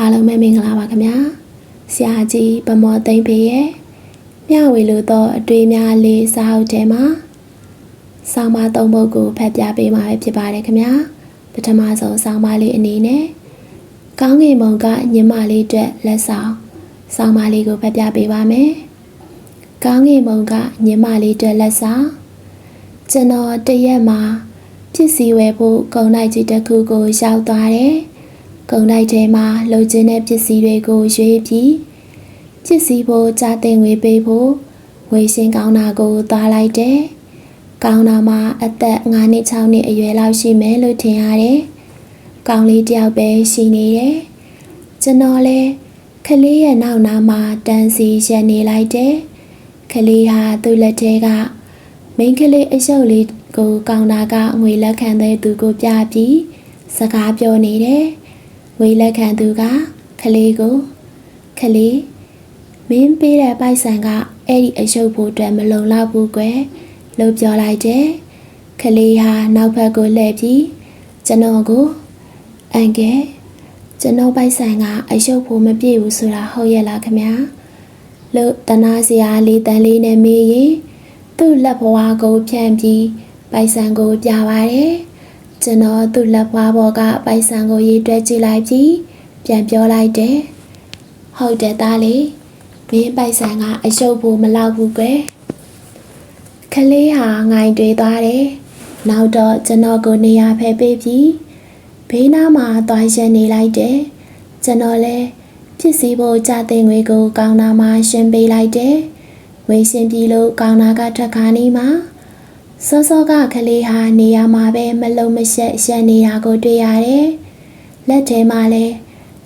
အားလုံးပဲမင်္ဂလာပါခင်ဗျာဆရာကြီးဗမော်သိမ့်ဖေရဲ့မျှဝေလို့တော့အတွေ့အများလေးစာအုပ်ထဲမှာဆောင်းပါးသုံးပုဒ်ကိုဖတ်ပြပေးမှာပဲဖြစ်ပါတယ်ခင်ဗျာပထမဆုံးဆောင်းပါးလေးအနေနဲ့ကောင်းကင်ဘုံကညမလေးအတွက်လက်ဆောင်ဆောင်းပါးလေးကိုဖတ်ပြပေးပါမယ်ကောင်းကင်ဘုံကညမလေးအတွက်လက်ဆောင်ကျွန်တော်တရက်မှာပစ္စည်းဝယ်ဖို့ကုန်လိုက်ကြီးတစ်ခုကိုရောက်သွားတယ်။ ကုန်လိုက်ထဲမှာလိုချင်တဲ့ပစ္စည်းတွေကိုရွေးပြီးပစ္စည်းဖို့ကြားတင်ငွေပေးဖို့ငွေရှင်းကောင်းတာကိုသွားလိုက်တယ်။ကောင်းတာမှာအသက်9နှစ်6နှစ်အရွယ်လောက်ရှိမယ်လို့ထင်ရတယ်။ကောင်းလေးတယောက်ပဲရှိနေတယ်။ကျွန်တော်လည်းကလေးရဲ့နောက်နားမှာတန်းစီရက်နေလိုက်တယ်။ကလေးဟာသူ့လက်ထဲကမိန်းကလေးအယုတ်လေးကိုကောင်တာကငွေလက်ခံတဲ့သူကိုပြပြီးစကားပြောနေတယ်။ ငွေလက်ခံသူကခလေးကိုခလေးမင်းပေးတဲ့ပိုက်ဆံကအဲ့ဒီအယုတ်ဖို့အတွက်မလုံလောက်ဘူးကွယ်လို့ပြောလိုက်တယ်။ခလေးဟာနောက်ဘက်ကိုလှည့်ပြီးကျွန်တော်ကိုအန်ကဲကျွန်တော်ပိုက်ဆံကအယုတ်ဖို့မပြည့်ဘူးဆိုတာဟုတ်ရဲ့လားခင်ဗျာလို့တနာစရာလေးတန်လေးနဲ့မေးရင်သူ့လက်ဘဝကိုဖြန့်ပြီးပိုက်ဆံကိုပြပါတယ် ကျွန်တော်သူ့လက်ဘွားပေါ်ကပိုက်ဆံကိုရေးတွဲကြည့်လိုက်ပြီးပြန်ပြောလိုက်တယ်ဟုတ်တယ်သားလေးမင်းပိုက်ဆံကအယုတ်ဖို့မလောက်ဘူးကွယ်ခလေးဟာငိုင်တွေသွားတယ်နောက်တော့ကျွန်တော်ကိုနေရာဖယ်ပေးပြီးဘေးနားမှာသွားရက်နေလိုက်တယ်ကျွန်တော်လည်းပစ္စည်းဖို့ကြတဲ့ငွေကိုကောင်းနာမှာရှင်းပေးလိုက်တယ်ငွေရှင်းပြီးလို့ကောင်းနာကထက်ခါနေမှာ စောစောကကလေးဟာနေရာမှာပဲမလုံမရှက်ရက်နေတာကိုတွေ့ရတယ်။လက်ထဲမှာလည်း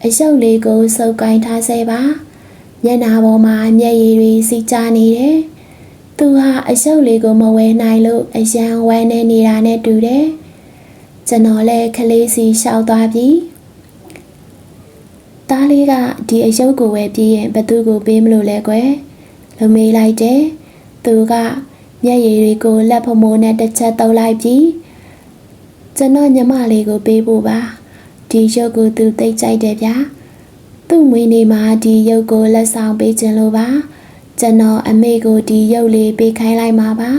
အယုတ်လေးကိုစုပ်ကိုင်းထားစေပါ။မျက်နှာပေါ်မှာမျက်ရည်တွေစီကျနေတယ်။သူဟာအယုတ်လေးကိုမဝဲနိုင်လို့အယံဝမ်းနေနေတာနဲ့တူတယ်။ကျွန်တော်လည်းကလေးစီလျှောက်သွားပြီးတားလေးကဒီအယုတ်ကိုဝဲပြီးရင်ဘသူကိုပေးမလို့လဲကွယ်။လုံမေးလိုက်တယ်။သူက မျက်ရည်တွေကိုလက်ဖမိုးနဲ့တစ်ချက်တုပ်လိုက်ပြီးကျွန်တော်ညီမလေးကိုပေးဖို့ပါဒီရုပ်ကိုသူသိကြိုက်တယ်ဗျာသူ့မွေးနေ့မှာဒီရုပ်ကိုလက်ဆောင်ပေးခြင်းလို့ပါကျွန်တော်အမေကိုဒီရုပ်လေးပေးခိုင်းလိုက်မှာပါ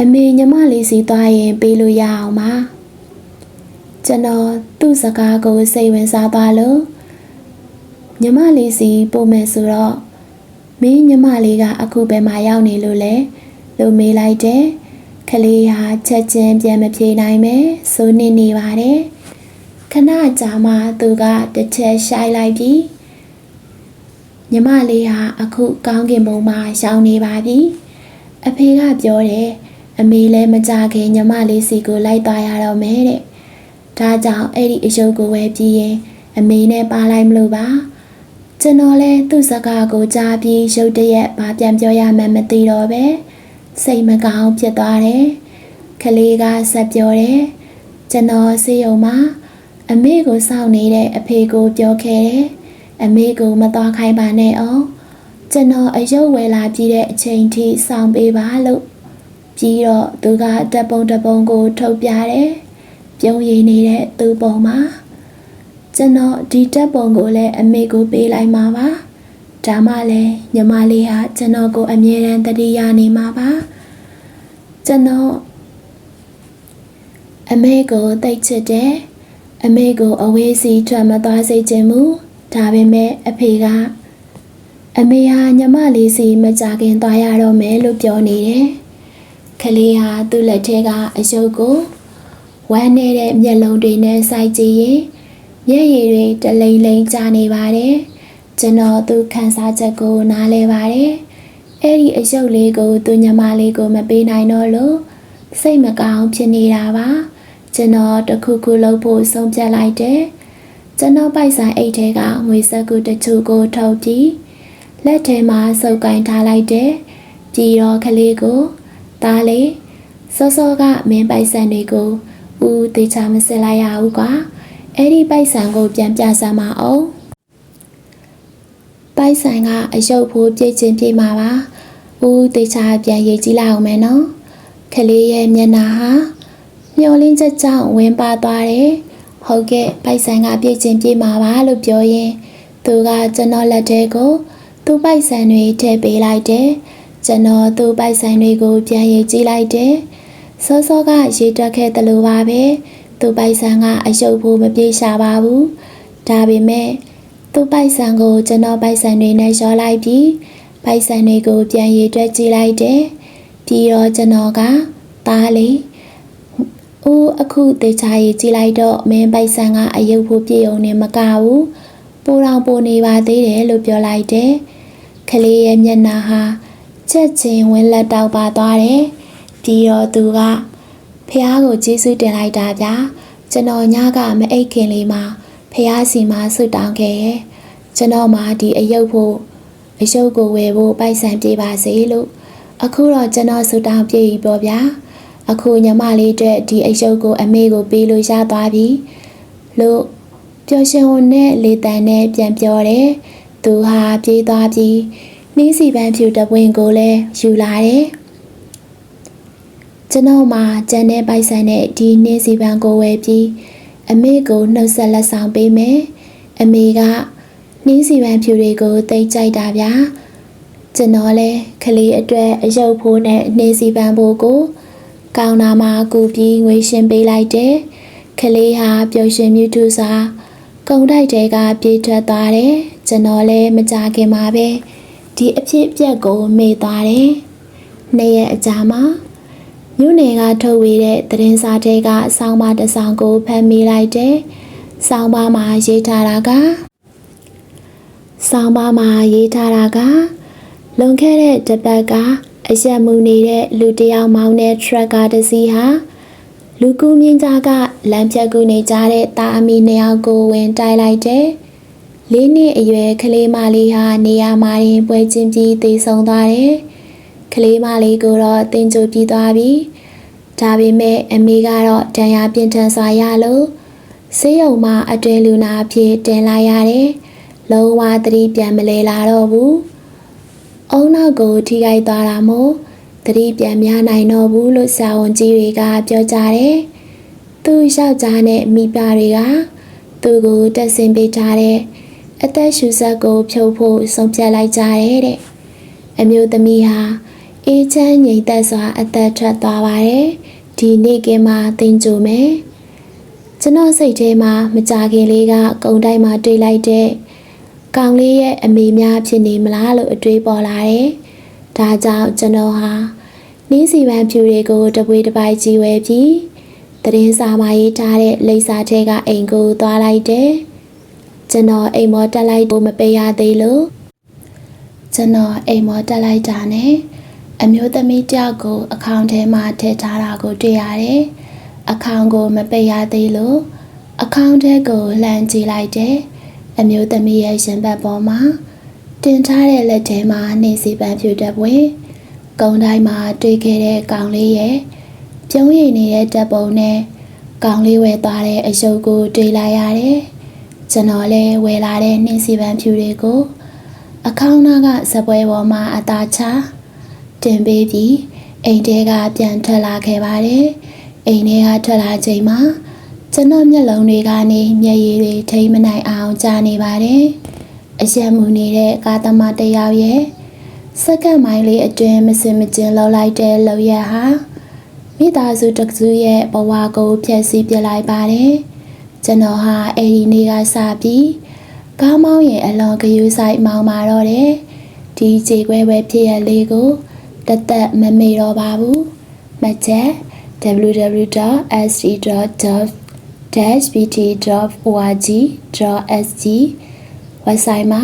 အမေညီမလေးစီသွားရင်ပေးလို့ရအောင်ပါကျွန်တော်သူ့စကားကိုစိတ်ဝင်စားသွားလို့ညီမလေးစီပို့မယ်ဆိုတော့မင်းညီမလေးကအခုဘယ်မှာရောက်နေလို့လဲ လို့မေးလိုက်တယ်။ကလေးဟာချက်ချင်းပြန်မပြေနိုင်ပဲစိုးနေနေပါတယ်။ခဏကြာမှသူကတစ်ချက်ရှိုက်လိုက်ပြီးညီမလေးဟာအခုကောင်းကင်ဘုံမှာရှောင်းနေပါပြီ။အဖေကပြောတယ်အမေလည်းမကြခင်ညီမလေးစီကိုလိုက်သွားရတော့မယ်တဲ့။ဒါကြောင့်အဲ့ဒီအယုတ်ကိုဝယ်ပြီးရင်အမေနဲ့ပါလိုက်မလို့ပါ။ကျွန်တော်လည်းသူ့စကားကိုကြားပြီးရုတ်တရက်ဗာပြန်ပြောရမှန်းမသိတော့ပဲ။ စိတ်မကောင်းဖြစ်သွားတယ်။ကလေးကဆက်ပြောတယ်။ကျွန်တော်စေယုံမှာအမေကိုစောင့်နေတဲ့အဖေကိုပြောခဲ့တယ်။အမေကိုမသွားခိုင်းပါနဲ့အောင်။ကျွန်တော်အယုတ်ဝယ်လာပြီးတဲ့အချိန်ထိစောင့်ပေးပါလို့ပြီးတော့သူကတပ်ပုံတပုံကိုထုတ်ပြတယ်။ပြုံးရည်နေတဲ့သူ့ပုံမှာကျွန်တော်ဒီတပ်ပုံကိုလည်းအမေကိုပေးလိုက်မှာပါ။ ဒါမှလည်းညီမလေးဟာကျွန်တော်ကိုအမြဲတမ်းတတိယနေမှာပါကျွန်တော်အမေကိုတိတ်ချစ်တယ်အမေကိုအဝေးစီထွက်မသွားစေချင်ဘူးဒါပေမဲ့အဖေကအမေဟာညီမလေးစီမကြခင်သွားရတော့မယ်လို့ပြောနေတယ်ကလေးဟာသူ့လက်ထဲကအယုတ်ကိုဝမ်းနေတဲ့မျက်လုံးတွေနဲ့စိုက်ကြည့်ရင်မျက်ရည်တွေတလိမ့်လိမ့်ကျနေပါတယ် ကျွန်တော်သူခံစားချက်ကိုနားလဲပါတယ်။အဲ့ဒီအယုတ်လေးကိုသူညမလေးကိုမပေးနိုင်တော့လို့စိတ်မကောင်းဖြစ်နေတာပါ။ကျွန်တော်တခုခုလုပ်ဖို့ဆုံးဖြတ်လိုက်တယ်။ကျွန်တော်ပိုက်ဆိုင်အိတ်ထဲကငွေစက်ကူတချို့ကိုထုတ်ပြီးလက်ထဲမှာစုပ်ကင်ထားလိုက်တယ်။ပြီးတော့ကလေးကိုသားလေးစောစောကမင်းပိုက်ဆံတွေကိုဦးသေးချာမစစ်လိုက်ရဘူးကွာ။အဲ့ဒီပိုက်ဆံကိုပြန်ပြစမ်းမအောင်။ ပိုက်ဆိုင်ကအယုတ်ဖိုးပြည့်ချင်းပြေးမှာပါ။ဦးတေချာပြန်ရေးကြည့်လိုက်အောင်မယ်နော်။ကလေးရဲ့မျက်နှာဟာမျောလင်းချက်ကြောင့်ဝင်းပါသွားတယ်။ဟုတ်ကဲ့ပိုက်ဆံကပြည့်ချင်းပြေးမှာပါလို့ပြောရင်သူကကျွန်တော်လက်ထဲကို သူ့ပိုက်ဆံတွေထည့်ပေးလိုက်တယ်ကျွန်တော်သူ့ပိုက်ဆံတွေကိုပြန်ရေးကြည့်လိုက်တယ်စောစောကရေတွက်ခဲ့တယ်လို့ပါပဲသူ့ပိုက်ဆံကအယုတ်ဖို့မပြေရှာပါဘူးဒါပေမဲ့ သူ့ပိုက်ဆံကိုကျွန်တော်ပိုက်ဆံတွေနဲ့ရောလိုက်ပြီးပိုက်ဆံတွေကိုပြန်ရေးတွက်ကြည့်လိုက်တယ်ပြီးတော့ကျွန်တော်ကသားလေး။အိုးအခုတေချာရေးကြည့်လိုက်တော့မင်းပိုက်ဆံကအယုတ်ဖို့ပြေုံနဲ့မကဘူး။ပိုတောင်ပိုနေပါသေးတယ်လို့ပြောလိုက်တယ်။ကလေးရဲ့မျက်နှာဟာချက်ချင်းဝင်းလက်တောက်ပါသွားတယ်။ပြီးတော့သူကဖះကိုကျေးဇူးတင်လိုက်တာဗျာ။ကျွန်တော်ညကမအိတ်ခင်လေးမှာ ဖះစီမှာဆွတောင်းခဲ့ရဲ့။ကျွန်တော်မှဒီအယုတ်ဖို့အယုတ်ကိုဝယ်ဖို့ပိုက်ဆံပြေပါစေလို့အခုတော့ကျွန်တော်ဆွတောင်းပြေပြီပေါ့ဗျာ။အခုညီမလေးအတွက်ဒီအယုတ်ကိုအမေကိုပေးလို့ရသွားပြီလို့ပျော်ရွှင်ဝင်နဲ့လေတန်နဲ့ပြန်ပြောတယ်သူဟာပြေးသွားပြီးနှင်းစီပန်းဖြူတပွင့်ကိုလည်းယူလာတယ်ကျွန်တော်မှကျန်တဲ့ပိုက်ဆံနဲ့ဒီနှင်းစီပန်းကိုဝယ်ပြီး အမေကိုနှုတ်ဆက်လက်ဆောင်ပေးမယ်အမေကနှင်းစီပန်းဖြူတွေကိုတိတ်ကြိုက်တာဗျာကျွန်တော်လည်းကလေးအတွက်အယုတ်ဖိုးနဲ့နှင်းစီပန်းဖိုးကိုကောင်နာမှာကူပြီးငွေရှင်ပေးလိုက်တယ်။ကလေးဟာပျော်ရွှင်မြူးတူစွာကုံတိုက်တဲကပြေးထွက်သွားတယ်။ကျွန်တော်လည်းမကြခင်မှာပဲဒီအဖြစ်အပျက်ကိုမေ့သွားတယ်။နေ့ရက်အကြာမှာ မြို့နယ်ကထုတ်ဝေတဲ့သတင်းစာတွေကစောင်းမတစ်စောင်ကိုဖမ်းမိလိုက်တယ်။စောင်းပါမှာရေးထားတာကစောင်းပါမှာရေးထားတာကလွန်ခဲ့တဲ့တစ်ပတ်ကအရက်မူနေတဲ့လူတစ်ယောက်မောင်းတဲ့ထရက်ကာတစ်စီးဟာလူကူမြင့်ကြားကလမ်းဖြတ်ကူနေကြတဲ့တာအမီနှစ်ယောက်ကိုဝင်တိုက်လိုက်တယ်။လေးနှစ်အရွယ်ကလေးမလေးဟာနေရာမှာရင်ပွဲချင်းပြီးသေဆုံးသွားတယ်။ ကလေးမလေးကိုတော့တင်ကြိုပြီးသွားပြီ။ဒါပေမဲ့အမေကတော့ဒဏ်ရာပြင်းထန်စွာရလို့ဆေးရုံမှာအတွင်းလူနာအဖြစ်တင်လာရတယ်။လုံးဝသတိပြန်မလဲလာတော့ဘူး။အုံနောက်ကိုထိခိုက်သွားတာမို့သတိပြန်များနိုင်တော့ဘူးလို့စာဝန်ကြီးတွေကပြောကြတယ်။သူ့ယောက်ျားနဲ့မိဘတွေကသူ့ကိုတက်ဆင်ပေးထားတဲ့အသက်ရှူဆက်ကိုဖြုတ်ဖို့ဆုံးဖြတ်လိုက်ကြတယ်တဲ့အမျိုးသမီးဟာ အေးချမ်းငြိမ်သက်စွာအသက်ထွက်သွားပါတယ်။ဒီနေ့ကင်းမှာတင်ကြိုမယ်။ကျွန်တော်စိတ်ထဲမှာမကြခင်လေးကကုံတိုင်းမှာတွေးလိုက်တဲ့ကောင်လေးရဲ့အမေများဖြစ်နေမလားလို့အတွေးပေါ်လာတယ်။ဒါကြောင့်ကျွန်တော်ဟာနှင်းစီပန်းဖြူတွေကိုတပွေးတစ်ပိုက်ကြီးဝဲပြီးသတင်းစာမှာရေးထားတဲ့လိပ်စာထဲကအိမ်ကိုသွားလိုက်တယ်။ကျွန်တော်အိမ်မောတက်လိုက်ဖို့မပေးရသေးလို့ကျွန်တော်အိမ်မောတက်လိုက်တာနဲ့ အမျိုးသမီးတယောက်ကိုအကောင့်ထဲမှာထည့်ထားတာကိုတွေ့ရတယ်။အကောင့်ကိုမပေးရသေးလို့အကောင့်ထဲကိုလှမ်းကြည့်လိုက်တယ်။အမျိုးသမီးရဲ့ရင်ဘတ်ပေါ်မှာတင်ထားတဲ့လက်ထဲမှာနှင်းစီပန်းဖြူတက်ပွင့်ကုံတိုင်းမှာတွေ့ခဲ့တဲ့ကောင်လေးရဲ့ပြုံးရည်နေတဲ့တပ်ပုံနဲ့ကောင်လေးဝယ်သွားတဲ့အယုတ်ကိုတွေ့လိုက်ရတယ်။ကျွန်တော်လည်းဝယ်လာတဲ့နှင်းစီပန်းဖြူတွေကိုအခေါင်းနာကစပွဲပေါ်မှာအသာချ တင်ပေးပြီးအိမ်ထဲကပြန်ထွက်လာခဲ့ပါတယ်။အိမ်ထဲကထွက်လာချိန်မှာကျွန်တော်မျက်လုံးတွေကနေမျက်ရည်တွေထိမ့်မနိုင်အောင်ကြာနေပါတယ်။အရက်မူနေတဲ့ကာသမားတယောက်ရဲ့စက္ကန့်မိုင်းလေးအတွင်းမစင်မကျင်လှုပ်လိုက်တဲ့လောက်ရဟာမိသားစုတစ်စုရဲ့ဘဝကိုဖျက်ဆီးပြလိုက်ပါတယ်။ကျွန်တော်ဟာအဲ့ဒီနေ့ကစပြီးကားမောင်းရဲ့အလွန်ဂယူးဆိုင်မောင်းมาတော့တယ်။ဒီခြေခွဲပဲဖြစ်ရလေးကို တသက်မမေ့တော့ပါဘူး။မချက် www.sd.bt.org.sg website မှာ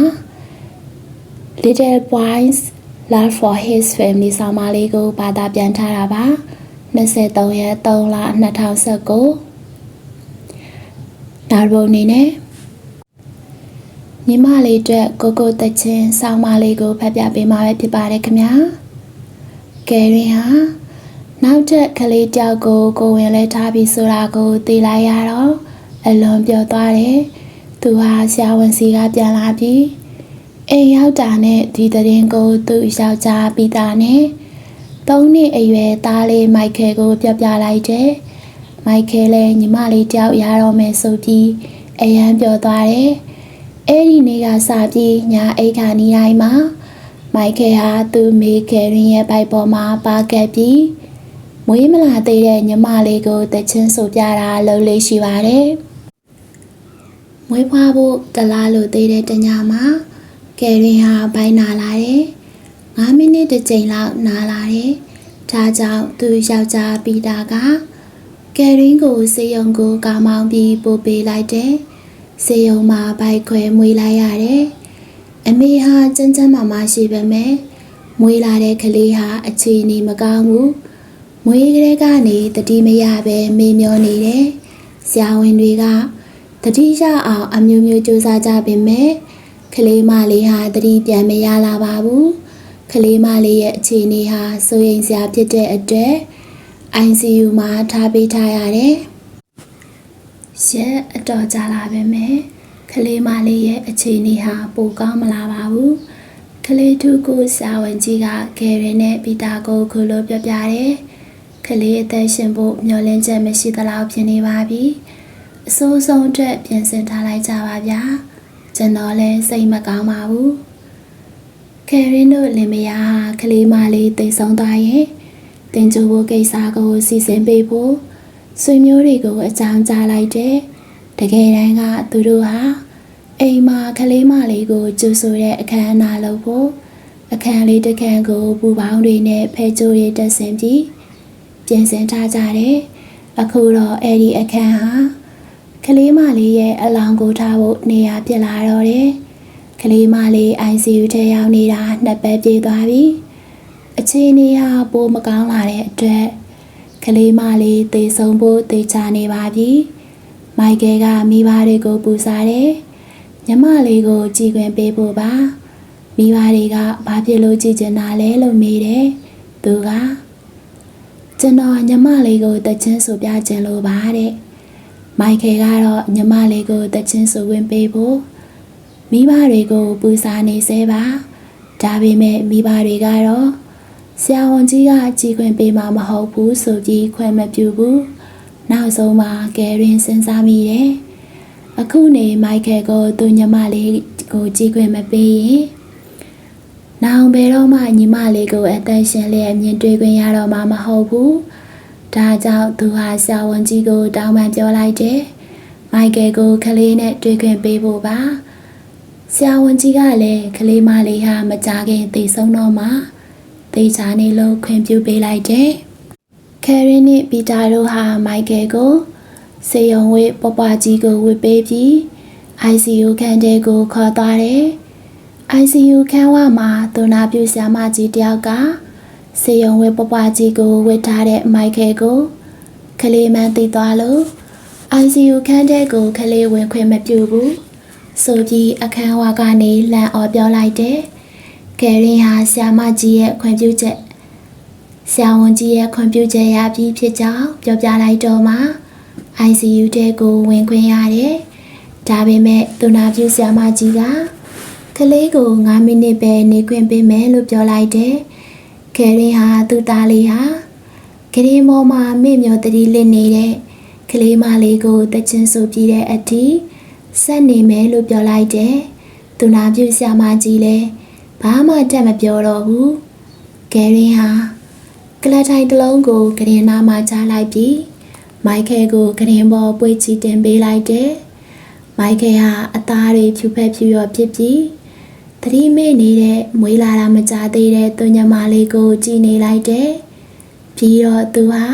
Little Boys Love for His Family ဆောင်းပါးလေးကိုဘာသာပြန်ထားတာပါ23ရက်3လ2019နောက်ပုံနေနဲ့ညီမလေးအတွက်ကိုကိုတချင်းဆောင်းပါးလေးကိုဖတ်ပြပေးမှာပဲဖြစ်ပါတယ်ခင်ဗျာ ကယ်ရင်ဟာနောက်ထပ်ကလေးတယောက်ကိုကိုဝင်လဲထားပြီးဆိုတာကိုသိလိုက်ရတော့အလွန်ပျော်သွားတယ်သူဟာဆရာဝန်စီကပြန်လာပြီးအိမ်ရောက်တာနဲ့ဒီသတင်းကိုသူ့ယောက်ျားပြီးတာနဲ့သုံးနှစ်အရွယ်သားလေးမိုက်ကယ်ကိုပြပြလိုက်တယ်။မမိုက်ကယ်လည်းညီမလေးတယောက်ရတော့မယ်ဆိုပြီးအရန်ပြောသွားတယ်အဲ့ဒီနေ့ကစပြီးညာအိတ်ခါနီးတိုင်းမှာ မိုက်ကယ်ဟာသူ့မိကယ်ရင်ရဲ့ဘိုက်ပေါ်မှာပါကက်ပြီးမွေးမလာသေးတဲ့ညီမလေးကိုတချင်းဆိုပြတာလုပ်လေးရှိပါတယ်မွေးဖွားဖို့တလားလို့သေးတဲ့တညမှာကယ်ရင်ဟာဘိုင်းနာလာတယ်9မိနစ်တစ်ချိန်လောက်နာလာတယ်ဒါကြောင့်သူယောက်ျားပီတာကကယ်ရင်ကိုစေယုံကိုကာမောင်းပြီးပို့ပေးလိုက်တယ်စေယုံမှာဘိုက်ခွဲမွေးလိုက်ရတယ် အမေဟာစမ်းစမ်းမာမရှိပေမဲ့မွေးလာတဲ့ကလေးဟာအခြေအနေမကောင်းဘူးမွေးကလေးကနေတတိမရပဲမေ့မျောနေတယ်ဆရာဝန်တွေကတတိရအောင်အမျိုးမျိုးစူးစမ်းကြပေမဲ့ကလေးမလေးဟာတတိပြန်မရလာပါဘူးကလေးမလေးရဲ့အခြေအနေဟာစိုးရိမ်စရာဖြစ်တဲ့အတွက် ICU မှာထားပေးထားရတယ်။ရက်အတော်ကြာလာပဲမယ်။ ကလေးမလေးရဲ့အခြေအနေဟာပိုကောင်းမလာပါဘူး။ကလေးထုကိုစာဝန်ကြီးကဂယ်ရင်နဲ့ပီတာကိုခုလိုပြောပြတယ်။ကလေးအသက်ရှင်ဖို့မျှော်လင့်ချက်မရှိသလောက်ဖြစ်နေပါပြီ။အဆိုးဆုံးအတွက်ပြင်ဆင်ထားလိုက်ကြပါဗျာ။ကျွန်တော်လည်းစိတ်မကောင်းပါဘူး။ကယ်ရင်တို့လင်မယားကလေးမလေးတိတ်ဆုံးသွားရင်တင်ကြိုဖို့ကိစ္စကိုစီစဉ်ပေးဖို့ဆွေမျိုးတွေကိုအကြောင်းကြားလိုက်တယ်။ တကယ်တမ်းကသူတို့ဟာအိမ်မှာကလေးမလေးကိုကျူဆိုတဲ့အခမ်းအနားလုပ်ဖို့အခန်းလေးတစ်ခန်းကိုပူပေါင်းတွေနဲ့ဖဲကြိုးတွေတက်ဆင်ပြီးပြင်ဆင်ထားကြတယ်။အခုတော့အဲ့ဒီအခန်းဟာကလေးမလေးရဲ့အလောင်းကိုထားဖို့နေရာပြစ်လာတော့တယ်။ကလေးမလေး ICU ထဲရောက်နေတာနှစ်ပတ်ပြေးသွားပြီ။အခြေအနေဟာပိုမကောင်းလာတဲ့အတွက်ကလေးမလေးသေဆုံးဖို့သေချာနေပါပြီ။ မိုက်ကယ်ကမိဘတွေကိုပူစားတယ်။ညမလေးကိုကြည်ခွင့်ပေးဖို့ပါ။မိဘတွေကဘာဖြစ်လို့ကြည်ကျင်တာလဲလို့မေးတယ်။သူကကျွန်တော်ညမလေးကိုတချင်းဆိုပြခြင်းလို့ပါတဲ့။မိုက်ကယ်ကတော့ညမလေးကိုတချင်းဆိုဝင်ပေးဖို့မိဘတွေကိုပူစားနေစေပါ။ဒါပေမဲ့မိဘတွေကတော့ဆရာဝန်ကြီးကကြည်ခွင့်ပေးမှာမဟုတ်ဘူးဆိုပြီးခွင့်မပြုဘူး နောက်ဆုံးမှာကယ်ရင်စဉ်းစားမိတယ်အခုနေမိုက်ကယ်ကိုသူညီမလေးကိုကြည်ခွင့်မပေးရင်နောင်ဘယ်တော့မှညီမလေးကိုအသက်ရှင်လျက်မြင်တွေ့ခွင့်ရတော့မှာမဟုတ်ဘူးဒါကြောင့်သူဟာဆရာဝန်ကြီးကိုတောင်းပန်ပြောလိုက်တယ်မိုက်ကယ်ကိုကလေးနဲ့တွေ့ခွင့်ပေးဖို့ပါဆရာဝန်ကြီးကလည်းကလေးမလေးဟာမကြခင်သိဆုံးတော့မှာသေချာနေလို့ခွင့်ပြုပေးလိုက်တယ်။ ကယ်ရီနဲ့ပီတာတို့ဟာမိုက်ကယ်ကိုစေယုံဝစ်ပပကြီးကိုဝစ်ပေးပြီး ICU ခန်းတဲကိုခေါ်သွားတယ်။ ICU ခန်းဝမှာသူနာပြုဆရာမကြီးတယောက်ကစေယုံဝစ်ပပကြီးကိုဝစ်ထားတဲ့မိုက်ကယ်ကိုကလေးမှန်းသိသွားလို့ ICU ခန်းတဲကိုကလေးဝင်ခွင့်မပြုဘူး။ဆိုပြီးအခန်းဝကနေလန့်အော်ပြောလိုက်တယ်။ကယ်ရင်ဟာဆ iam မကြီးရဲ့ခွင့်ပြုချက် ဆရာဝန်ကြီးရဲ့ခွင့်ပြုချက်ရပြီးဖြစ်ကြောင်းပြောပြလိုက်တော့မှ ICU တဲ့ကိုဝင်ခွင့်ရတယ်။ဒါပေမဲ့သူနာပြုဆရာမကြီးကကလေးကို9မိနစ်ပဲနေခွင့်ပေးမယ်လို့ပြောလိုက်တယ်။ကယ်ရင်ဟာသူ့သားလေးဟာကလေးမောမှာမေ့မျောတတိလစ်နေတဲ့ကလေးမလေးကိုတချင်းဆိုပြီးတဲ့အထိဆက်နေမယ်လို့ပြောလိုက်တယ်။သူနာပြုဆရာမကြီးလည်းဘာမှတက်မပြောတော့ဘူးဂယ်ရင်ဟာ ကလထိုင်တစ်လုံးကိုကရင်နာမှာချလိုက်ပြီးမိုက်ကယ်ကိုကရင်ပေါ်ပွေချီတင်ပေးလိုက်တယ်မိုက်ကယ်ဟာအသားတွေဖြူဖက်ဖြူရောဖြစ်ပြီးသတိမေ့နေတဲ့မွေးလာတာမကြသေးတဲ့သူညမလေးကိုကြည်နေလိုက်တယ်ပြီးတော့သူဟာ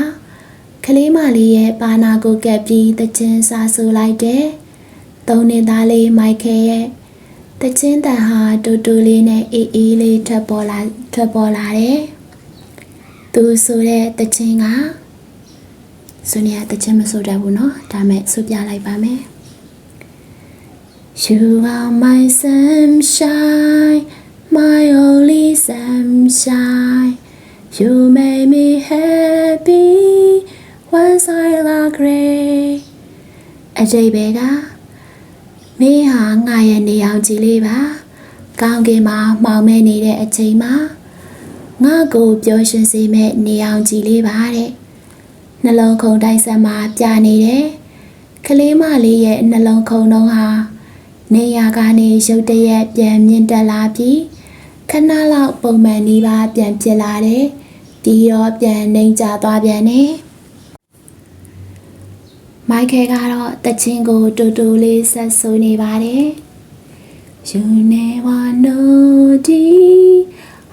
ကလေးမလေးရဲ့ပါနာကိုကပ်ပြီးတချင်းစားဆူလိုက်တယ်သုံးနှစ်သားလေးမိုက်ကယ်ရဲ့တချင်းတန်ဟာတူတူလေးနဲ့အေးအေးလေးထွက်ပေါ်လာထွက်ပေါ်လာတယ်။ သူဆိုတဲ့တချင်းကဆိုနေရတချင်းမဆိုတတ်ဘူးเนาะဒါမဲ့ဆိုပြလိုက်ပါမယ်။ You are my sunshine my only sunshine you make me happy once I love gray အကြိတ်ပဲကမင်းဟာငါရဲ့နေအောင်ကြည့်လေးပါကောင်းကင်မှာမှောင်မဲနေတဲ့အချိန်မှာ ငါကိုပျော်ရွှင်စေမဲ့နေအောင်ကြည့်လေးပါတဲ့နှလုံးခုန်တိုက်ဆက်မှာပြနေတယ်ကလေးမလေးရဲ့နှလုံးခုန်တော့ဟာနေရာကနေရုတ်တရက်ပြန်မြင့်တက်လာပြီးခဏလောက်ပုံမှန်နီးပါးပြန်ဖြစ်လာတယ်ပြီးတော့ပြန်နှိမ်ကျသွားပြန်တယ်မိုက်ခဲကတော့တချင်းကိုတူတူလေးဆက်ဆိုနေပါတယ် You never know dear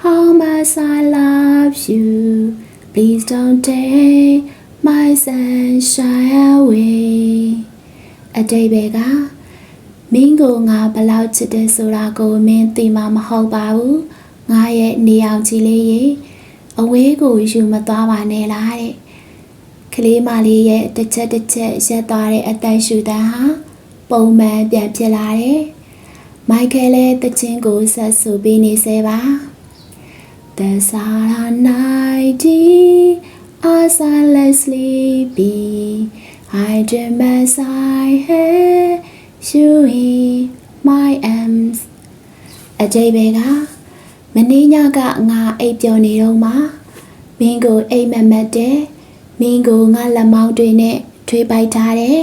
how much I love you please don't take my sunshine away အတိတ်ပဲကမင်းကိုငါဘယ်လောက်ချစ်တယ်ဆိုတာကိုမင်းသိမှာမဟုတ်ပါဘူးငါရဲ့နေအောင်ကြီးလေးရေအဝေးကိုယူမသွားပါနဲ့လားတဲ့ကလေးမလေးရဲ့တစ်ချက်တစ်ချက်ရက်သွားတဲ့အသက်ရှူတန်းဟာပုံမှန်ပြန်ဖြစ်လာတယ်မိုက်ကယ်လည်းတချင်းကိုဆက်ဆူပေးနေစေပါ The Sahara night as I lay sleepy I dream as I had you in my arms အကြိတ်ပဲကမင်းညကငါအိပ်ပျော်နေတော့မှမင်းကိုအိမ်မက်မက်တဲ့မင်းကိုငါလက်မောင်းတွေနဲ့ထွေးပိုက်ထားတယ်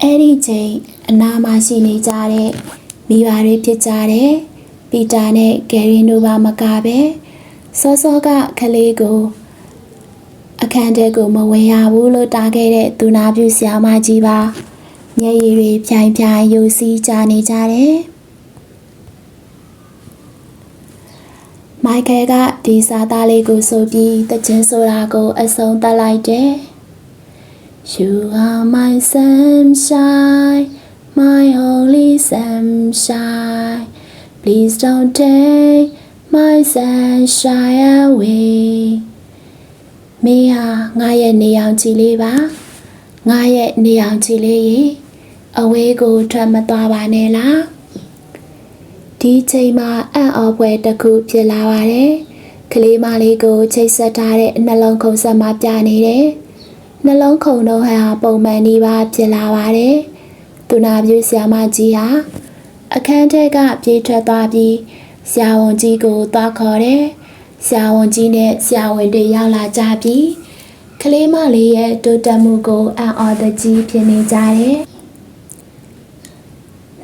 အဲ့ဒီချိန်အနာမှာရှိနေကြတဲ့မိဘတွေဖြစ်ကြတဲ့ ပီတာနဲ့ဂယ်ရီနိုဘာမကပဲစောစောကကလေးကိုအခန်းထဲကိုမဝင်ရဘူးလို့တားခဲ့တဲ့သူနာပြုဆရာမကြီးပါမျက်ရည်တွေဖြိုင်ဖြိုင်ယိုစီးကြနေကြတယ်မိုက်ကယ်ကဒီစာသားလေးကိုဆိုပြီးတခြင်းဆိုတာကိုအဆုံးသတ်လိုက်တယ် You are my sunshine my only sunshine please don't take my sunshine away မင်းဟာငါရဲ့နေအောင်ကြည်လေးပါငါရဲ့နေအောင်ကြည်လေးရေအဝေးကိုထွက်မသွားပါနဲ့လားဒီချိန်မှာအံ့ဩဖွယ်တစ်ခုဖြစ်လာပါတယ်ကလေးမလေးကိုချိတ်ဆက်ထားတဲ့နှလုံးခုန်ဆက်မှာပြနေတယ်နှလုံးခုန်တော့ဟာပုံမှန်နေပါဖြစ်လာပါတယ်သူနာပြူဆရာမကြီးဟာ အခန်းထဲကပြေးထွက်သွားပြီးဆရာဝန်ကြီးကိုသွားခေါ်တယ်ဆရာဝန်ကြီးနဲ့ဆရာဝန်တွေရောက်လာကြပြီးကလေးမလေးရဲ့တိုးတက်မှုကိုအံ့ဩတကြီးဖြစ်နေကြတယ်။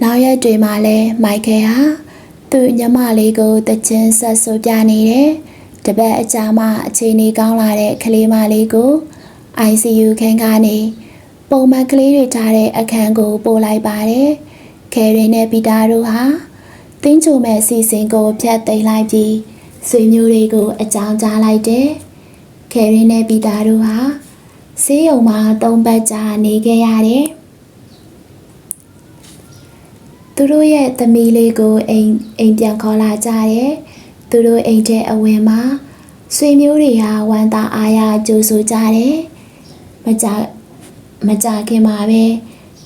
နောက်ရက်တွေမှာလည်းမိုက်ကယ်ဟာသူ့ညမလေးကိုတချင်းဆက်ဆိုပြနေတယ်။တပတ်အကြာမှအခြေအနေကောင်းလာတဲ့ကလေးမလေးကို ICU ခန်းကနေပုံမှန်ကလေးတွေထားတဲ့အခန်းကိုပို့လိုက်ပါတယ်။ ခဲရီနဲ့ပီတာတို့ဟာတင်းချိုမဲ့စီစဉ်ကိုဖျက်သိမ်းလိုက်ပြီးဆွေမျိုးတွေကိုအကြောင်းကြားလိုက်တယ်။ခဲရီနဲ့ပီတာတို့ဟာဆေးရုံမှာသုံးပတ်ကြာနေခဲ့ရတယ်။သူတို့ရဲ့သမီးလေးကိုအိမ်အိမ်ပြန်ခေါ်လာကြတယ်။သူတို့အိမ်ထဲအဝင်မှာဆွေမျိုးတွေဟာဝမ်းသာအားရကြိုဆိုကြတယ်။မကြမကြခင်မှာပဲ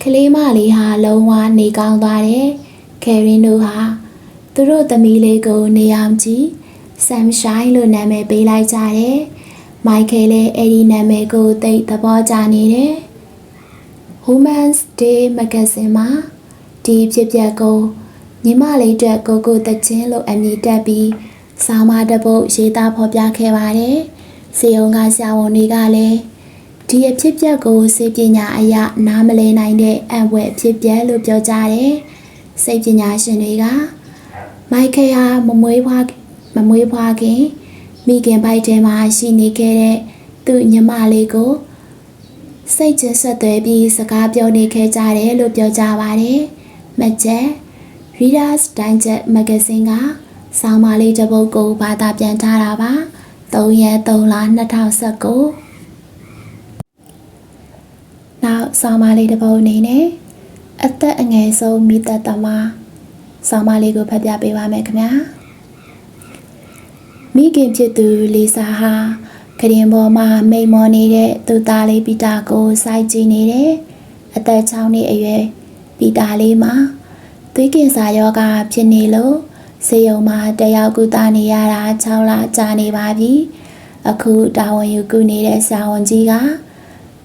ကလေးမလေးဟာလုံးဝနေကောင်းသွားတယ်။ခဲရင်တို့ဟာသူတို့သမီးလေးကိုနေအောင်ကြည့်ဆမ်ရှိုင်းလို့နာမည်ပေးလိုက်ကြတယ်။မိုက်ကယ်လည်းအဲ့ဒီနာမည်ကိုသိသဘောကျနေတယ်။ Women's Day Magazine မှာဒီဖြစ်ပျက်ကိုညီမလေးအတွက်ကိုကိုတချင်းလို့အမည်တက်ပြီးဆောင်းမတပုတ်ရေးသားဖော်ပြခဲ့ပါတယ်။စေုံကဆရာဝန်တွေကလည်း ဒီအဖြစ်ပျက်ကိုစေပညာအရနားမလဲနိုင်တဲ့အံ့ဘွယ်အဖြစ်ပျက်လို့ပြောကြတယ်။စိတ်ပညာရှင်တွေကမိုက်ကယ်ဟာမမွေးဖွားမမွေးဖွားခင်မိခင်ပိုက်ထဲမှာရှိနေခဲ့တဲ့သူ့ညီမလေးကိုစိတ်ကျဆက်သွဲပြီးစကားပြောနေခဲ့ကြတယ်လို့ပြောကြပါတယ်။မကျက် Reader's Digest Magazine ကဆောင်းပါးလေးတစ်ပုဒ်ကိုဘာသာပြန်ထားတာပါ3ရက်3လ2019 နောက်ဆောင်းပါးလေးတစ်ပုဒ်အနေနဲ့အသက်အငယ်ဆုံးမိသက်သမားဆောင်းပါးလေးကိုဖတ်ပြပေးပါမယ်ခင်ဗျာမိခင်ဖြစ်သူလီစာဟာကရင်ပေါ်မှာမိန်မောနေတဲ့သူသားလေးပီတာကိုစိုက်ကြည့်နေတယ်အသက်6နှစ်အရွယ်ပီတာလေးမှာသွေးကင်ဆာယောဂဖြစ်နေလို့ဆေးရုံမှာတယောက်ကုသနေရတာ6လကြာနေပါပြီအခုတာဝန်ယူကုနေတဲ့ဆရာဝန်ကြီးက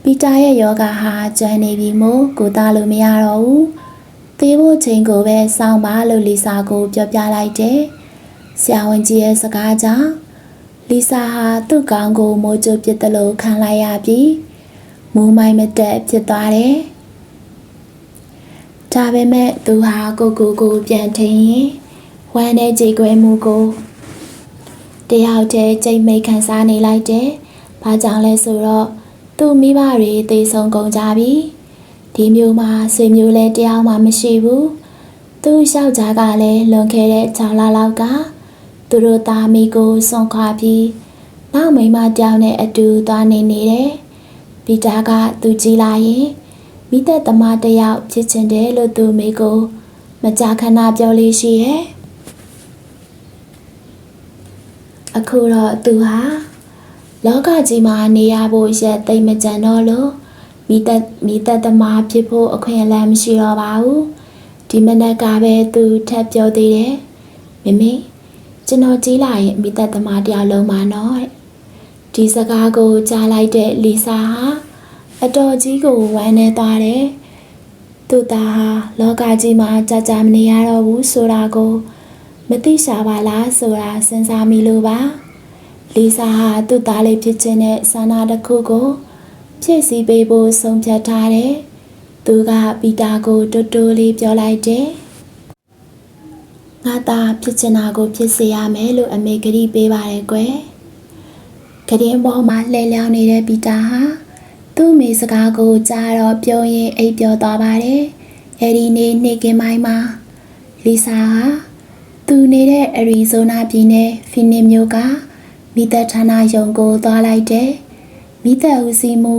ပီတာရဲ့ယောဂဟာကျန်နေပြီမို့ကုသလို့မရတော့ဘူးသေးဖို့ချိန်ကိုပဲစောင့်ပါလို့လီစာကိုပြောပြလိုက်တယ်ဆရာဝန်ကြီးရဲ့စကားကြောင့်လီဆာဟာသူ့ကောင်းကိုမိုးကြိုပစ်တယ်လို့ခံလိုက်ရပြီးမူးမိုင်းမတက်ဖြစ်သွားတယ်။ဒါပေမဲ့သူဟာကိုကိုကိုပြန်ထင်းရင်ဝမ်းနဲ့ကြေကွဲမှုကိုတယောက်တည်းကြိတ်မိတ်ခံစားနေလိုက်တယ်။ဘာကြောင့်လဲဆိုတော့ သူ့မိဘတွေသေဆုံးကုန်ကြပြီ။ဒီမျိုးမှာဆွေမျိုးလည်းတယောက်မှမရှိဘူး။သူ့ယောက်ျားကလည်းလွန်ခဲ့တဲ့6လလောက်ကသူတို့သားမိကိုစွန့်ခွာပြီးနောက်မိန်းမတယောက်နဲ့အတူသွားနေနေတယ်။ပီတာကသူကြည့်လိုက်ရင်မိသက်သမားတစ်ယောက်ဖြစ်ချင်တယ်လို့သူမိကိုမကြာခဏပြောလေးရှိရဲ့။အခုတော့သူဟာ လောကကြီးမှာနေရဖို့ရက်သိမ့်မကြံတော့လို့မိသက်မိသက်သမားဖြစ်ဖို့အခွင့်အလမ်းမရှိတော့ပါဘူး။ဒီမနက်ကပဲသူထပ်ပြောသေးတယ်။မမေကျွန်တော်ကြီးလာရင်မိသက်သမားတယောက်လုံးပါနော်တဲ့ဒီစကားကိုကြားလိုက်တဲ့လီဆာဟာအတော်ကြီးကိုဝမ်းနေသွားတယ်သူသားဟာလောကကြီးမှာကြာကြာမနေရတော့ဘူးဆိုတာကိုမသိရှာပါလားဆိုတာစဉ်းစားမိလို့ပါ လီဆာဟာသူ့သားလေးဖြစ်ခြင်းနဲ့ဆန္ဒတစ်ခုကိုဖြည့်ဆည်းပေးဖို့ဆုံးဖြတ်ထားတယ်သူကပီတာကိုတူတူလေးပြောလိုက်တယ်ငါသားဖြစ်ချင်တာကိုဖြစ်စေရမယ်လို့အမေကတိပေးပါတယ်ကွယ်။ကရင်ပေါ်မှာလှည့်လျောင်းနေတဲ့ပီတာဟာသူ့မိစကားကိုကြားတော့ပြုံးရင်အိပ်ပျော်သွားပါတယ်။အဲဒီနေ့နေ့ကင်းပိုင်းမှာလီဆာဟာသူနေတဲ့အရီဇိုနာပြည်နယ်ဖီနစ်မြို့က မိသက်ဌာနယုံကိုသွားလိုက်တယ်။မိသက်ဦးစီမူ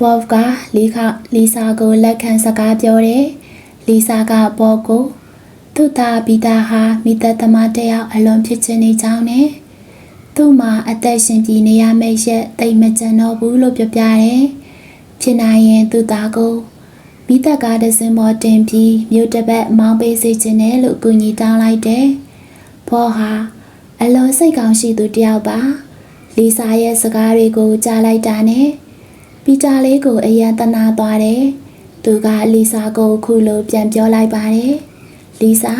ဘော့ကလီခလီဆာကိုလက်ခံစကားပြောတယ်။လီဆာကဘော့ကိုသူ့သားဘီတာဟာမိသက်သမားတယောက်အလွန်ဖြစ်ချင်နေကြောင်းနဲ့သူ့မှာအသက်ရှင်ပြီးနေရမယ့်ရက်တိတ်မကြံတော့ဘူးလို့ပြောပြတယ်။ဖြစ်နိုင်ရင်သူ့သားကိုမိသက်ကားတစ်စင်းပေါ်တင်ပြီးမြို့တစ်ပတ်မောင်းပေးစေခြင်းနဲ့လို့ကူညီတောင်းလိုက်တယ်။ဖောဟာ အလွန်စိတ်ကောင်းရှိသူတယောက်ပါ။လီဆာရဲ့စကားတွေကိုကြားလိုက်တာနဲ့ပီတာလေးကိုအယံတနာသွားတယ်။သူကလီဆာကိုခုလိုပြန်ပြောလိုက်ပါတယ်။လီဆာ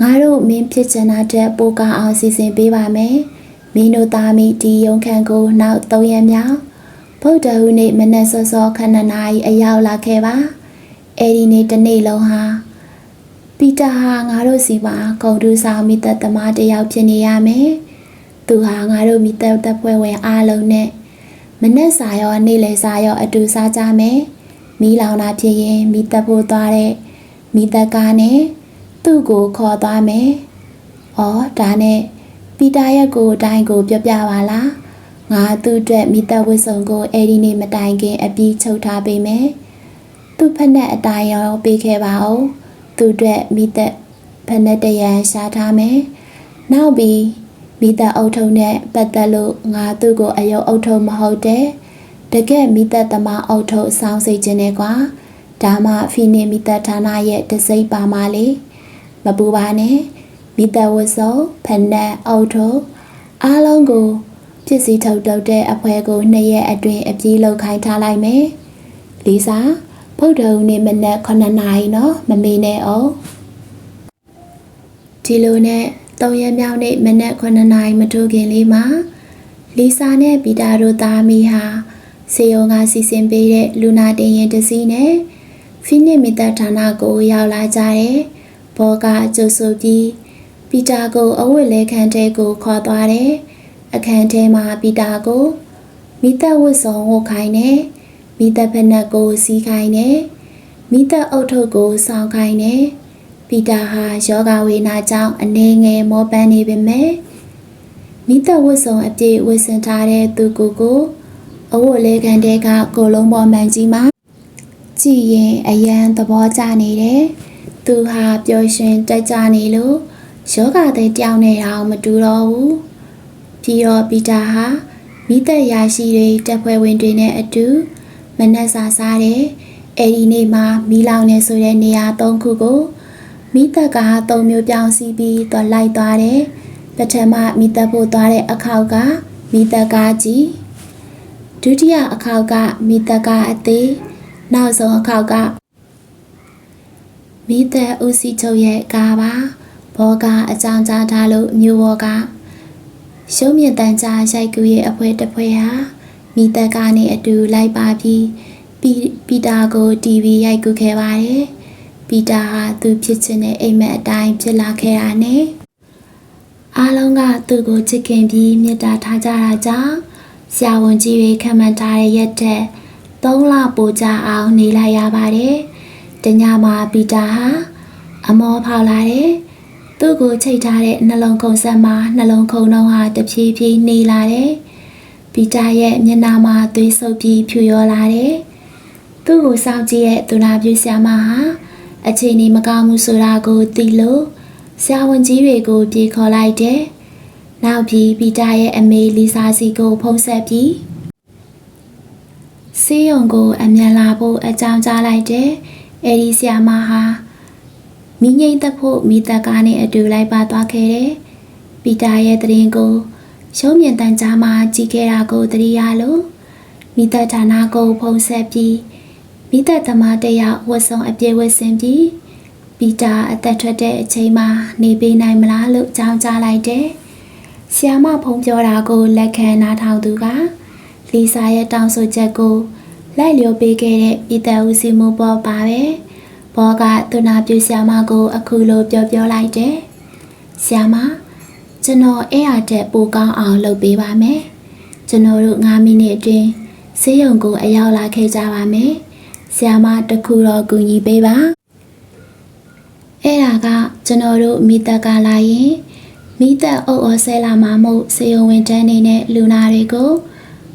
ငါတို့မင်းဖြစ်ချင်တာတဲ့ပိုကအောင်စီစဉ်ပေးပါမယ်မင်းတို့သားမိဒီရုံခန့်ကိုနောက်၃ရက်မြောက်ဗုဒ္ဓဟူးနေ့မနက်စောစောခဏနာရီအရောက်လာခဲ့ပါအဲ့ဒီနေ့တစ်နေ့လုံးဟာ ပီတာဟာငါတို့စီမှာဂုံတူဆောင်မိသက်သမားတယောက်ဖြစ်နေရမယ်သူဟာငါတို့မိသက်သက်ဖွဲ့ဝင်အားလုံးနဲ့မနက်စာရောနေ့လယ်စာရောအတူစားကြမယ်မီးလောင်တာဖြစ်ရင်မိသက်ဖို့သွားတဲ့မိသက်ကားနဲ့သူ့ကိုခေါ်သွားမယ်။အော်ဒါနဲ့ပီတာရဲ့ကိုအတိုင်းကိုပြောပြပါလား။ငါသူ့အတွက်မိသက်ဝစ်စုံကိုအဲ့ဒီနေ့မတိုင်ခင်အပြီးချုပ်ထားပေးမယ်။သူ့ဖက်နဲ့အတိုင်းရောပေးခဲ့ပါဦး။ သူ့အတွက်မိသက်ဖက်နဲ့တရံရှားထားမယ်။နောက်ပြီးမိသက်အုပ်ထုံနဲ့ပတ်သက်လို့ငါသူ့ကိုအယုတ်အုပ်ထုံမဟုတ်တဲ့တကယ်မိသက်သမားအုပ်ထုံစောင်းစိတ်ခြင်းနဲ့ကွာ။ဒါမှဖီနေမိသက်ဌာနရဲ့တစိမ့်ပါမလေမပူပါနဲ့မိသက်ဝတ်စုံဖနက်အုတ်ထုအားလုံးကိုပစ္စည်းထုတ်တုတ်တဲ့အဖွဲကိုနှစ်ရက်အတွင်းအပြေးလောက်ခိုင်းထားလိုက်မယ်လီစာ ဗုဒ္ဓဟူးနေ့မနက်9နာရီနော်မမေ့နဲ့အောင်ဒီလိုနဲ့၃ရက်မြောက်နေ့မနက်9နာရီမထိုးခင်လေးမှာလီစာနဲ့ပီတာတို့သားမိဟာစေယုံကစီစဉ်ပေးတဲ့လူနာတင်ရင်တစည်းနဲ့ဖိနစ်မီတာဌာနကိုရောက်လာကြတယ်။ဘောကကြိုဆိုပြီးပီတာကိုအဝတ်လဲခန်းထဲကိုခေါ်သွားတယ်။အခန်းထဲမှာပီတာကိုမိသက်ဝတ်စုံဝတ်ခိုင်းတယ်။ မိသက်ဖက်နှက်ကိုစီးခိုင်းတယ်။မိသက်အုတ်ထုပ်ကိုစောင်းခိုင်းတယ်။ပီတာဟာယောဂဝေနာကြောင့်အနေငယ်မောပန်းနေပေမဲ့မိသက်ဝတ်စုံအပြည့်ဝတ်ဆင်ထားတဲ့သူကိုကိုအဝတ်လဲခန်းထဲကကိုလုံးပေါ်မှန်ကြီးမှာကြည့်ရင်အယံသဘောကျနေတယ်။သူဟာပျော်ရွှင်တက်ကြနေလို့ယောဂတဲ့တယောက်နဲ့တော့မတူတော့ဘူး။ပြီးတော့ပီတာဟာမိသက်ရာရှိတွေတက်ဖွဲ့ဝင်တွေနဲ့အတူ မနက်စာစားတယ်။အဲဒီနေ့မှာမီးလောင်နေဆိုတဲ့နေရာ၃ခုကိုမိသက်က၃မျိုးပြောင်းစီးပြီးတော့လိုက်သွားတယ်။ပထမမိသက်ဖို့သွားတဲ့အခောက်ကမိသက်ကကြီးဒုတိယအခောက်ကမိသက်ကအသေးနောက်ဆုံးအခေါက်ကမိသက်ဦးစီချုပ်ရဲ့ကားပါဘောကအကြောင်းကြားထားလို့မျိုးဘောကရှုံးမြင့်တန်ကြားရိုက်ကူရဲ့အဖွဲတစ်ဖွဲဟာ မိသက်ကနေအတူလိုက်ပါပြီးပီပီတာကို TV ရိုက်ကူခဲ့ပါတယ်ပီတာဟာသူဖြစ်ချင်တဲ့အိမ်မက်အတိုင်းဖြစ်လာခဲ့တာနဲ့အားလုံးကသူ့ကိုချစ်ခင်ပြီးမေတ္တာထားကြတာကြောင့်ဆရာဝန်ကြီးတွေခံမှန်းထားတဲ့ရက်ထက်၃လပိုကြအောင်နေလိုက်ရပါတယ်တညမှာပီတာဟာအမောဖောက်လာတယ်သူ့ကိုချိတ်ထားတဲ့နှလုံးခုန်ဆက်မှာနှလုံးခုန်နှောင်းဟာတဖြည်းဖြည်းနေလာတယ် ပီတာရဲ့မျက်နှာမှာသွေးဆုပ်ပြီးဖြူရောလာတယ်သူ့ကိုစောင့်ကြည့်တဲ့သူနာပြုဆရာမဟာအခြေအနေမကောင်းမှုဆိုတာကိုသိလို့ဆရာဝန်ကြီးတွေကိုပြေခေါ်လိုက်တယ်နောက်ပြီးပီတာရဲ့အမေလီဆာစီကိုဖုံးဆက်ပြီးဆေးရုံကိုအမြန်လာဖို့အကြောင်းကြားလိုက်တယ်။အဲဒီဆီယာမဟာမိငိမ့်သက်ဖို့မိသက်ကားနဲ့အတူလိုက်ပါသွားခဲ့တယ်။ပီတာရဲ့တရင်ကို ရုံးမြင့်တန်ကြားမှာကြည်ခဲ့တာကိုသတိရလို့မိသက်ဌာနကိုဖုံးဆက်ပြီးမိသက်သမားတယောက်ဝတ်စုံအပြည့်ဝတ်ဆင်ပြီးပီတာအသက်ထွက်တဲ့အချိန်မှာနေပေးနိုင်မလားလို့ကြောင်းကြားလိုက်တယ်။ဆီယာမဖုံးပြောတာကိုလက်ခံနားထောင်သူကလီဆာရဲ့တောင်းဆိုချက်ကိုလိုက်လျောပေးခဲ့တဲ့ပြည်သက်ဦးစီးမှုပေါ်ပါပဲဘောကသူနာပြဆ iam မကို အခုလိုပြောပြောလိုက်တယ်ဆ iam မ ကျွန်တော်အဲ့အတက်ပိုကောင်းအောင်လုပ်ပေးပါမယ်ကျွန်တော်တို့9မိနစ်အတွင်းဆေးရုံကိုအရောက်လာခဲ့ကြပါမယ်ဆ iam မတခုတော့ကူညီပေးပါအဲ့ဒါကကျွန်တော်တို့မိသက်ကလာရင်မိသက်အုပ်အော်ဆဲလာမှာမို့စေယုံဝင်တန်းနေနဲ့လူနာတွေကို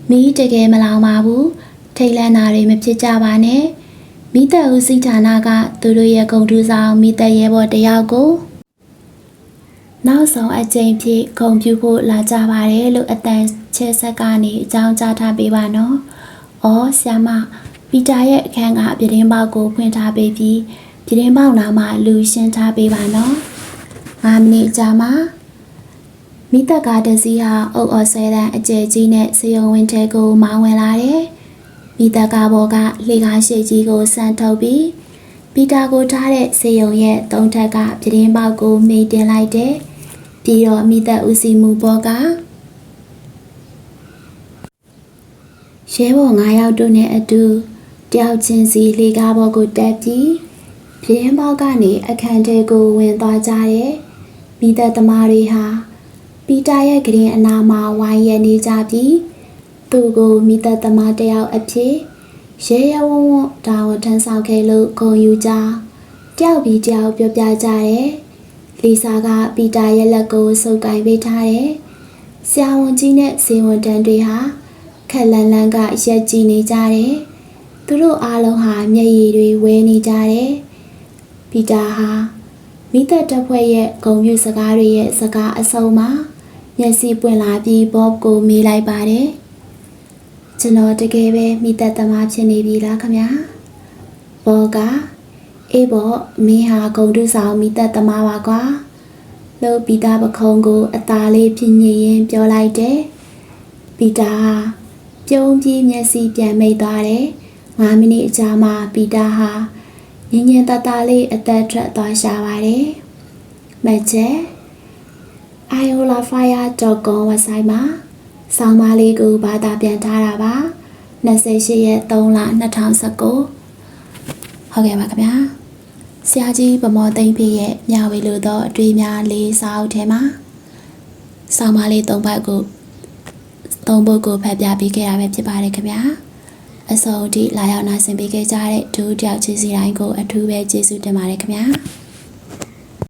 မီးတကယ်မလောင်ပါဘူးထိတ်လန့်တာတွေမဖြစ်ကြပါနဲ့မိသက်ဦးစီးဌာနကသူတို့ရဲ့ဂုံတူဆောင်မိသက်ရဲဘော်တယောက်ကို နောက်ဆုံးအကြိမ်ဖြစ်ဂုံပြူဖို့လာကြပါတယ်လို့အတန်ချဲဆက်ကနေအကြောင်းကြားထားပေးပါနော်။အော်ဆ iam မပီတာရဲ့အခန်းကပြတင်းပေါက်ကိုဖွင့်ထားပေးပြီးပြတင်းပေါက်နာမှာလူရှင်းထားပေးပါနော်။၅မိနစ်ကြာမှာမိသက်ကားတစ်စီးဟာအုပ်အော်ဆဲတန်းအကျယ်ကြီးနဲ့စေယုံဝင်းထဲကိုမောင်းဝင်လာတယ်။မိသက်ကားဘောကလှေကားရှိကြီးကိုဆန်ထုတ်ပြီးပီတာကိုထားတဲ့စေယုံရဲ့သုံးထက်ကပြတင်းပေါက်ကိုမေးတင်လိုက်တယ်။ ပြီးတော့မိသက်ဦးစီးမှုဘောကရဲဘော်9ယောက်တို့နဲ့အတူတယောက်ချင်းစီလှေကားဘောကိုတက်ပြီးပြတင်းပေါက်ကနေအခန်းထဲကိုဝင်သွားကြတယ်။မိသက်သမားတွေဟာပီတာရဲ့ကရင်အနာမှာဝိုင်းရနေကြပြီးသူ့ကိုမိသက်သမားတယောက်အဖြစ်ရဲရဲဝံ့ဝံ့တာဝန်ထမ်းဆောင်ခဲ့လို့ဂုဏ်ယူကြတယောက်ပြီးတယောက်ပြောပြကြတယ် လီဆာကပီတာရဲ့လက်ကိုစုပ်ကိုင်ပေးထားတယ်ဆရာဝန်ကြီးနဲ့ဇေဝန်တန်းတွေဟာခက်လန်လန်ကရက်ကြည့်နေကြတယ်သူတို့အားလုံးဟာမျက်ရည်တွေဝဲနေကြတယ်ပီတာဟာမိသက်တပ်ဖွဲ့ရဲ့ဂုံပြူစကားတွေရဲ့စကားအစုံမှာမျက်စိပွင့်လာပြီးဘော့ကိုမေးလိုက်ပါတယ်ကျွန်တော်တကယ်ပဲမိသက်သမားဖြစ်နေပြီလားခမညာဘောက အေးဘောမင်းဟာဂုံတုဆောင်မိသက်သမားပါကွာလို့ပီတာပခုံးကိုအသားလေးပြင်းညင်ရင်ပြောလိုက်တယ်ပီတာဟာပြုံးပြီးမျက်စိပြန်မိတ်သွားတယ်9မိနစ်အကြာမှာပီတာဟာညင်ညင်တတလေးအသက်ထွက်သွားရှာပါတယ်မကျဲ iolafire.com website မှာဆောင်းပါးလေးကိုဘာသာပြန်ထားတာပါ28ရက်3လ2019ဟုတ်ကဲ့ပါခင်ဗျာ ဆရာကြီးဗမော်သိမ့်ဖေရဲ့ညဝေလို့တော့အတွေ့အများလေးစာအုပ်ထဲမှာဆောင်းပါးလေး၃ဘက်ကို၃ဘုတ်ကိုဖတ်ပြပေးခဲ့ရပဲဖြစ်ပါတယ်ခင်ဗျာအစုံအထိလာရောက်နာဆင်ပေးခဲ့ကြတဲ့ဒူတယောက်ချင်းစီတိုင်းကိုအထူးပဲကျေးဇူးတင်ပါတယ်ခင်ဗျာ